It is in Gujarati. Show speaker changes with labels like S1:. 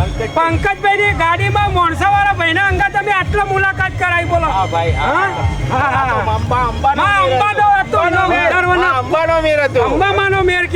S1: પંકજભાઈ. ની ગાડીમાં મોણસા વાળા ભાઈના અંગા તમે આટલો મુલાકાત કરાવી બોલો.
S2: હા ભાઈ હા. અંબા અંબાનો મેર
S1: અંબાનો
S2: હતો. મેર હતો.
S1: અંબામાનો મેર